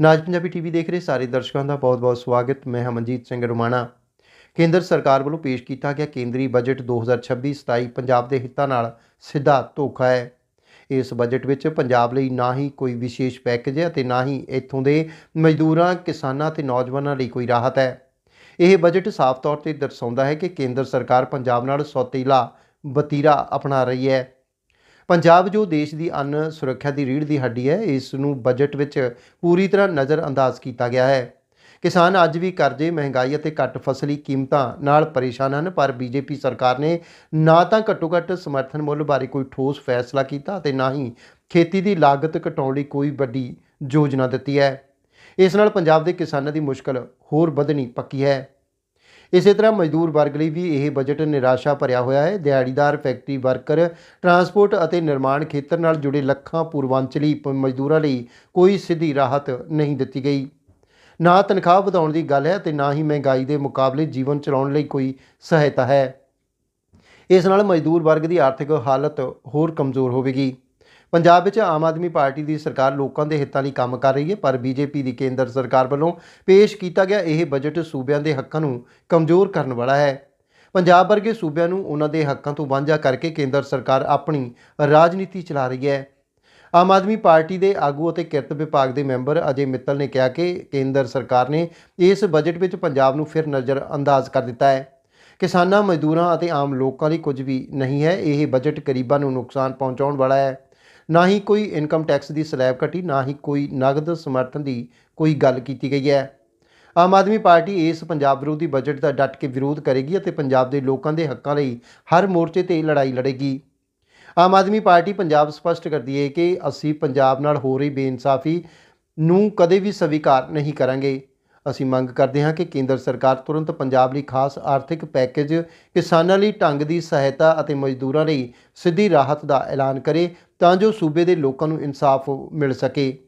ਨਾਜ Punjabi TV ਦੇਖ ਰਹੇ ਸਾਰੇ ਦਰਸ਼ਕਾਂ ਦਾ ਬਹੁਤ-ਬਹੁਤ ਸਵਾਗਤ। ਮੈਂ ਹਮਨਜੀਤ ਸਿੰਘ ਰੁਮਾਣਾ। ਕੇਂਦਰ ਸਰਕਾਰ ਵੱਲੋਂ ਪੇਸ਼ ਕੀਤਾ ਗਿਆ ਕੇਂਦਰੀ ਬਜਟ 2026-27 ਪੰਜਾਬ ਦੇ ਹਿੱਤਾਂ ਨਾਲ ਸਿੱਧਾ ਧੋਖਾ ਹੈ। ਇਸ ਬਜਟ ਵਿੱਚ ਪੰਜਾਬ ਲਈ ਨਾ ਹੀ ਕੋਈ ਵਿਸ਼ੇਸ਼ ਪੈਕੇਜ ਹੈ ਅਤੇ ਨਾ ਹੀ ਇੱਥੋਂ ਦੇ ਮਜ਼ਦੂਰਾਂ, ਕਿਸਾਨਾਂ ਤੇ ਨੌਜਵਾਨਾਂ ਲਈ ਕੋਈ ਰਾਹਤ ਹੈ। ਇਹ ਬਜਟ ਸਾਫ਼ ਤੌਰ ਤੇ ਦਰਸਾਉਂਦਾ ਹੈ ਕਿ ਕੇਂਦਰ ਸਰਕਾਰ ਪੰਜਾਬ ਨਾਲ ਸੌਤੀਲਾ ਬਤੀਰਾ ਅਪਣਾ ਰਹੀ ਹੈ। ਪੰਜਾਬ ਜੋ ਦੇਸ਼ ਦੀ ਅੰਨ ਸੁਰੱਖਿਆ ਦੀ ਰੀੜ੍ਹ ਦੀ ਹੱਡੀ ਹੈ ਇਸ ਨੂੰ ਬਜਟ ਵਿੱਚ ਪੂਰੀ ਤਰ੍ਹਾਂ ਨਜ਼ਰਅੰਦਾਜ਼ ਕੀਤਾ ਗਿਆ ਹੈ। ਕਿਸਾਨ ਅੱਜ ਵੀ ਕਰਜ਼ੇ, ਮਹਿੰਗਾਈ ਅਤੇ ਘੱਟ ਫਸਲੀ ਕੀਮਤਾਂ ਨਾਲ ਪਰੇਸ਼ਾਨ ਹਨ, ਪਰ ਬੀਜੇਪੀ ਸਰਕਾਰ ਨੇ ਨਾ ਤਾਂ ਘੱਟੋ-ਘੱਟ ਸਮਰਥਨ ਮੁੱਲ ਬਾਰੇ ਕੋਈ ਠੋਸ ਫੈਸਲਾ ਕੀਤਾ ਅਤੇ ਨਾ ਹੀ ਖੇਤੀ ਦੀ ਲਾਗਤ ਘਟਾਉਣ ਲਈ ਕੋਈ ਵੱਡੀ ਯੋਜਨਾ ਦਿੱਤੀ ਹੈ। ਇਸ ਨਾਲ ਪੰਜਾਬ ਦੇ ਕਿਸਾਨਾਂ ਦੀ ਮੁਸ਼ਕਲ ਹੋਰ ਵਧਣੀ ਪੱਕੀ ਹੈ। ਇਸੇ ਤਰ੍ਹਾਂ ਮਜ਼ਦੂਰ ਵਰਗ ਲਈ ਵੀ ਇਹ ਬਜਟ ਨਿਰਾਸ਼ਾ ਭਰਿਆ ਹੋਇਆ ਹੈ। ਦਿਹਾੜੀਦਾਰ, ਫੈਕਟਰੀ ਵਰਕਰ, ਟਰਾਂਸਪੋਰਟ ਅਤੇ ਨਿਰਮਾਣ ਖੇਤਰ ਨਾਲ ਜੁੜੇ ਲੱਖਾਂ ਪੂਰਵਾਂਚਲੀ ਪ- ਮਜ਼ਦੂਰਾਂ ਲਈ ਕੋਈ ਸਿੱਧੀ ਰਾਹਤ ਨਹੀਂ ਦਿੱਤੀ ਗਈ। ਨਾ ਤਨਖਾਹ ਵਧਾਉਣ ਦੀ ਗੱਲ ਹੈ ਤੇ ਨਾ ਹੀ ਮਹਿੰਗਾਈ ਦੇ ਮੁਕਾਬਲੇ ਜੀਵਨ ਚਲਾਉਣ ਲਈ ਕੋਈ ਸਹਾਇਤਾ ਹੈ। ਇਸ ਨਾਲ ਮਜ਼ਦੂਰ ਵਰਗ ਦੀ ਆਰਥਿਕ ਹਾਲਤ ਹੋਰ ਕਮਜ਼ੋਰ ਹੋਵੇਗੀ। ਪੰਜਾਬ ਵਿੱਚ ਆਮ ਆਦਮੀ ਪਾਰਟੀ ਦੀ ਸਰਕਾਰ ਲੋਕਾਂ ਦੇ ਹਿੱਤਾਂ ਲਈ ਕੰਮ ਕਰ ਰਹੀ ਹੈ, ਪਰ ਬੀਜੇਪੀ ਦੀ ਕੇਂਦਰ ਸਰਕਾਰ ਵੱਲੋਂ ਪੇਸ਼ ਕੀਤਾ ਗਿਆ ਇਹ ਬਜਟ ਸੂਬਿਆਂ ਦੇ ਹੱਕਾਂ ਨੂੰ ਕਮਜ਼ੋਰ ਕਰਨ ਵਾਲਾ ਹੈ। ਪੰਜਾਬ ਵਰਗੇ ਸੂਬਿਆਂ ਨੂੰ ਉਹਨਾਂ ਦੇ ਹੱਕਾਂ ਤੋਂ ਵਾਂਝਾ ਕਰਕੇ ਕੇਂਦਰ ਸਰਕਾਰ ਆਪਣੀ ਰਾਜਨੀਤੀ ਚਲਾ ਰਹੀ ਹੈ। ਆਮ ਆਦਮੀ ਪਾਰਟੀ ਦੇ ਆਗੂ ਅਤੇ ਕਿਰਤ ਵਿਭਾਗ ਦੇ ਮੈਂਬਰ ਅਜੇ ਮਿੱਤਲ ਨੇ ਕਿਹਾ ਕਿ ਕੇਂਦਰ ਸਰਕਾਰ ਨੇ ਇਸ ਬਜਟ ਵਿੱਚ ਪੰਜਾਬ ਨੂੰ ਫਿਰ ਨਜ਼ਰ ਅੰਦਾਜ਼ ਕਰ ਦਿੱਤਾ ਹੈ। ਕਿਸਾਨਾਂ, ਮਜ਼ਦੂਰਾਂ ਅਤੇ ਆਮ ਲੋਕਾਂ ਲਈ ਕੁਝ ਵੀ ਨਹੀਂ ਹੈ, ਇਹ ਬਜਟ ਗਰੀਬਾਂ ਨੂੰ ਨੁਕਸਾਨ ਪਹੁੰਚਾਉਣ ਵਾਲਾ ਹੈ। ਨਾ ਹੀ ਕੋਈ ਇਨਕਮ ਟੈਕਸ ਦੀ ਸਲੈਬ ਘਟੀ, ਨਾ ਹੀ ਕੋਈ ਨਗਦ ਸਮਰਥਨ ਦੀ ਕੋਈ ਗੱਲ ਕੀਤੀ ਗਈ ਹੈ। ਆਮ ਆਦਮੀ ਪਾਰਟੀ ਇਸ ਪੰਜਾਬ ਵਿਰੋਧੀ ਬਜਟ ਦਾ ਡਟ ਕੇ ਵਿਰੋਧ ਕਰੇਗੀ ਅਤੇ ਪੰਜਾਬ ਦੇ ਲੋਕਾਂ ਦੇ ਹੱਕਾਂ ਲਈ ਹਰ ਮੋਰਚੇ ਤੇ ਲੜਾਈ ਲੜੇਗੀ। ਆਮ ਆਦਮੀ ਪਾਰਟੀ ਪੰਜਾਬ ਸਪਸ਼ਟ ਕਰਦੀ ਹੈ ਕਿ ਅਸੀਂ ਪੰਜਾਬ ਨਾਲ ਹੋ ਰਹੀ ਬੇਇਨਸਾਫੀ ਨੂੰ ਕਦੇ ਵੀ ਸਵੀਕਾਰ ਨਹੀਂ ਕਰਾਂਗੇ। ਅਸੀਂ ਮੰਗ ਕਰਦੇ ਹਾਂ ਕਿ ਕੇਂਦਰ ਸਰਕਾਰ ਤੁਰੰਤ ਪੰਜਾਬ ਲਈ ਖਾਸ ਆਰਥਿਕ ਪੈਕੇਜ ਕਿਸਾਨਾਂ ਲਈ ਢੰਗ ਦੀ ਸਹਾਇਤਾ ਅਤੇ ਮਜ਼ਦੂਰਾਂ ਲਈ ਸਿੱਧੀ ਰਾਹਤ ਦਾ ਐਲਾਨ ਕਰੇ ਤਾਂ ਜੋ ਸੂਬੇ ਦੇ ਲੋਕਾਂ ਨੂੰ ਇਨਸਾਫ ਮਿਲ ਸਕੇ।